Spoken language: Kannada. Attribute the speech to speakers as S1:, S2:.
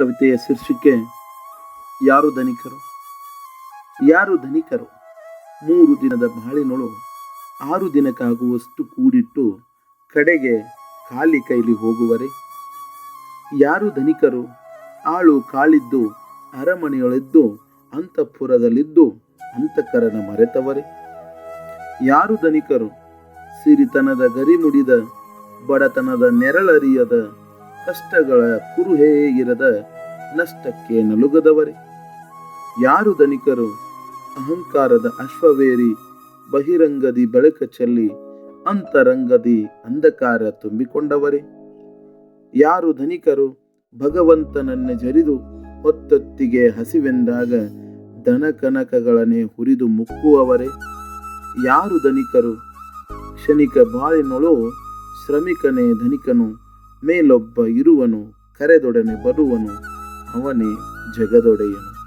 S1: ಕವಿತೆಯ ಶೀರ್ಷಿಕೆ ಯಾರು ಧನಿಕರು? ಯಾರು ಧನಿಕರು? ಮೂರು ದಿನದ ಬಾಳಿನೊಳು ಆರು ದಿನಕ್ಕಾಗುವಷ್ಟು ಕೂಡಿಟ್ಟು ಕಡೆಗೆ ಖಾಲಿ ಕೈಲಿ ಹೋಗುವರೆ? ಯಾರು ಧನಿಕರು? ಆಳು ಕಾಳಿದ್ದು ಅರಮನೆಯೊಳಿದ್ದು, ಅಂತಃಪುರದಲ್ಲಿದ್ದು ಅಂತಃಕರನ ಮರೆತವರೆ? ಯಾರು ಧನಿಕರು? ಸಿರಿತನದ ಗರಿ ಮುಡಿದ ಬಡತನದ ನೆರಳರಿಯದ ಕಷ್ಟಗಳ ಕುರುಹೇ ಇರದ ನಷ್ಟಕ್ಕೆ ನಲುಗದವರೇ. ಯಾರು ಧನಿಕರು? ಅಹಂಕಾರದ ಅಶ್ವವೇರಿ ಬಹಿರಂಗದಿ ಬೆಳಕ ಚೆಲ್ಲಿ ಅಂತರಂಗದಿ ಅಂಧಕಾರ ತುಂಬಿಕೊಂಡವರೇ. ಯಾರು ಧನಿಕರು? ಭಗವಂತನನ್ನೇ ಜರಿದು ಹೊತ್ತೊತ್ತಿಗೆ ಹಸಿವೆಂದಾಗ ದನ ಕನಕಗಳನ್ನೇ ಹುರಿದು ಮುಕ್ಕುವವರೇ. ಯಾರು ಧನಿಕರು? ಕ್ಷಣಿಕ ಬಾಳಿನೊಳು ಶ್ರಮಿಕನೇ ಧನಿಕನು. ಮೇಲೊಬ್ಬ ಇರುವನು ಕರೆದೊಡನೆ ಬರುವನು ಅವನೇ ಜಗದೊಡೆಯನು.